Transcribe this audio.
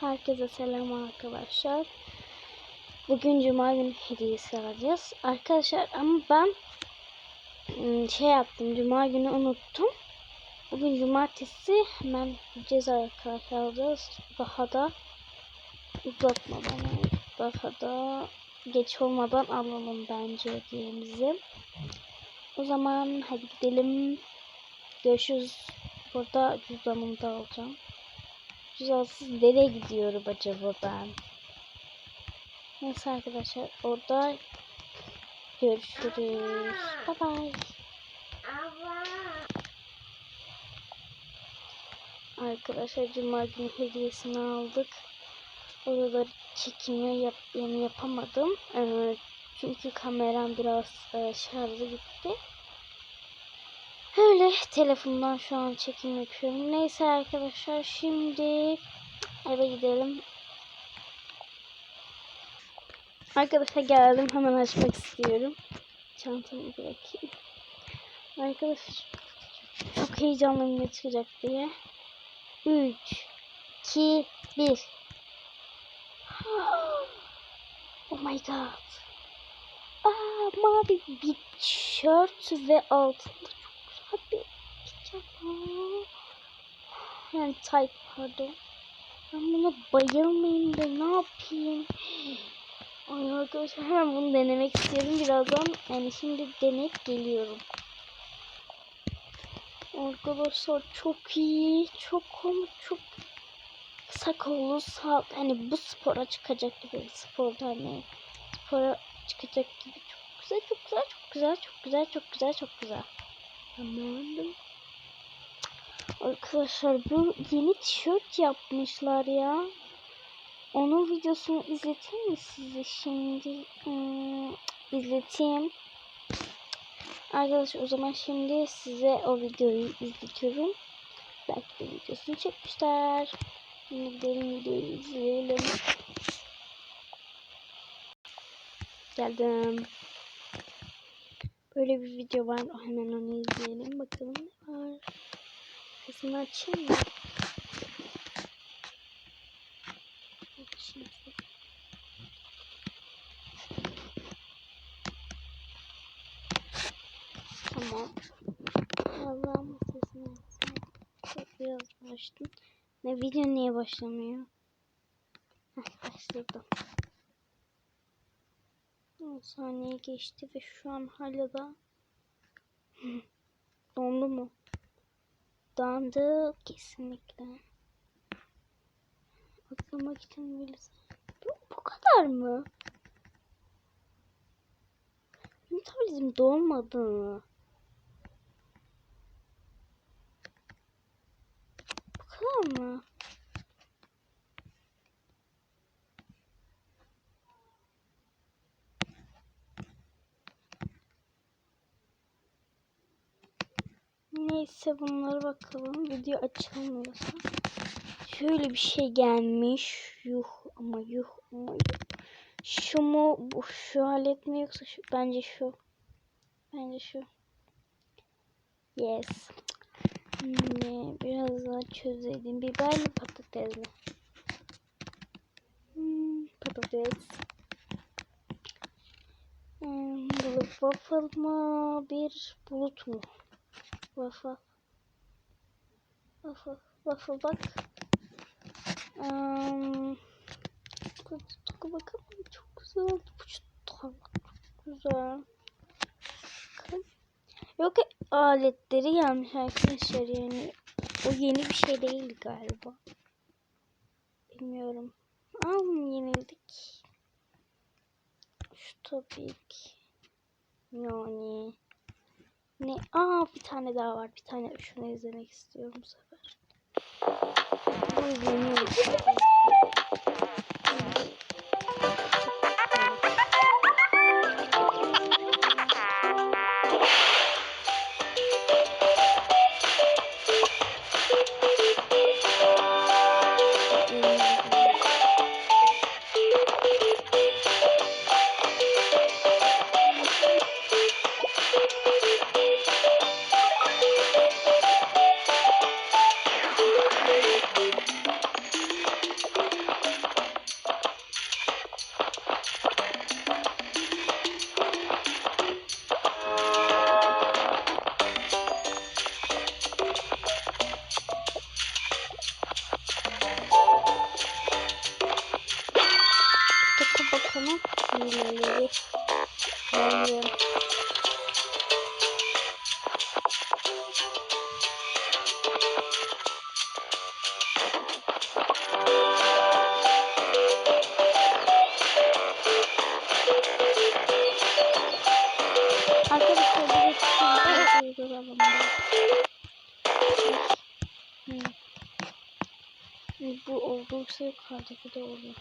Herkese selam arkadaşlar. Bugün Cuma günü hediyesi alacağız. Arkadaşlar ama ben ım, şey yaptım. Cuma günü unuttum. Bugün cumartesi hemen gideceğiz arkadaşlar alacağız. Daha da uzatmadan daha da geç olmadan alalım bence hediyemizi. O zaman hadi gidelim. Görüşürüz. Burada cüzdanımı da alacağım. Cüzdansız nereye gidiyorum acaba ben? Neyse arkadaşlar orada görüşürüz. Bye bye. Arkadaşlar cuma günü hediyesini aldık. Oraları çekimi yap yani yapamadım. Ee, çünkü kameram biraz e, şarjı gitti. Öyle telefondan şu an çekim yapıyorum. Neyse arkadaşlar şimdi eve gidelim. Arkadaşlar geldim hemen açmak istiyorum. Çantamı bırakayım. Arkadaşlar çok heyecanlıyım ne çıkacak diye. 3 2 1 Oh my god. Aa, mavi bir tişört ve altında bir pijama. Yani tight pardon. Ben buna bayılmayayım da ne yapayım? Ay arkadaşlar hemen bunu denemek istiyorum birazdan. Yani şimdi deneyip geliyorum. Arkadaşlar çok iyi. Çok komik. Çok kısa kollu sağ hani bu spora çıkacak gibi sporda hani spora çıkacak gibi çok güzel çok güzel çok güzel çok güzel çok güzel çok güzel. Tamam. Arkadaşlar bu yeni tişört yapmışlar ya. Onun videosunu izleteyim mi size şimdi? Hmm, izleteyim. Arkadaşlar o zaman şimdi size o videoyu izletiyorum. Belki de videosunu çekmişler. Şimdi gidelim videoyu izleyelim. Geldim. Böyle bir video var. Hemen onu izleyelim. Bakalım ne var. Sesini açayım mı? Açayım. Tamam. Allah'ım sesini. Çok biraz açtım. Ne video niye başlamıyor? Heh, başladı. 10 saniye geçti ve şu an hala da dondu mu? Dondu kesinlikle. Atlamak için birisi. Bu, bu kadar mı? Benim tabletim dolmadı. Bu kadar mı? Neyse bunlara bakalım. Video açılmıyorsa. Şöyle bir şey gelmiş. Yuh ama yuh ama yuh. Şu mu? Bu şu alet mi yoksa şu? Bence şu. Bence şu. Yes. Hmm, biraz daha çözelim. Biberli patatesli. Hmm, patates. Hmm, waffle mı? Bir bulut mu? Waffle. Waffle. Waffle bak. Um, bakalım çok güzel. Bu çok güzel. Bakın. Yok aletleri gelmiş arkadaşlar yani. O yeni bir şey değil galiba. Bilmiyorum. Aa yenildik. Şu ki. Yani. Ne? Aa bir tane daha var. Bir tane şunu izlemek istiyorum bu sefer. Bu izleniyor. ama hileleri bilmiyorum. Bu oldukça yukarıdaki şey de olur.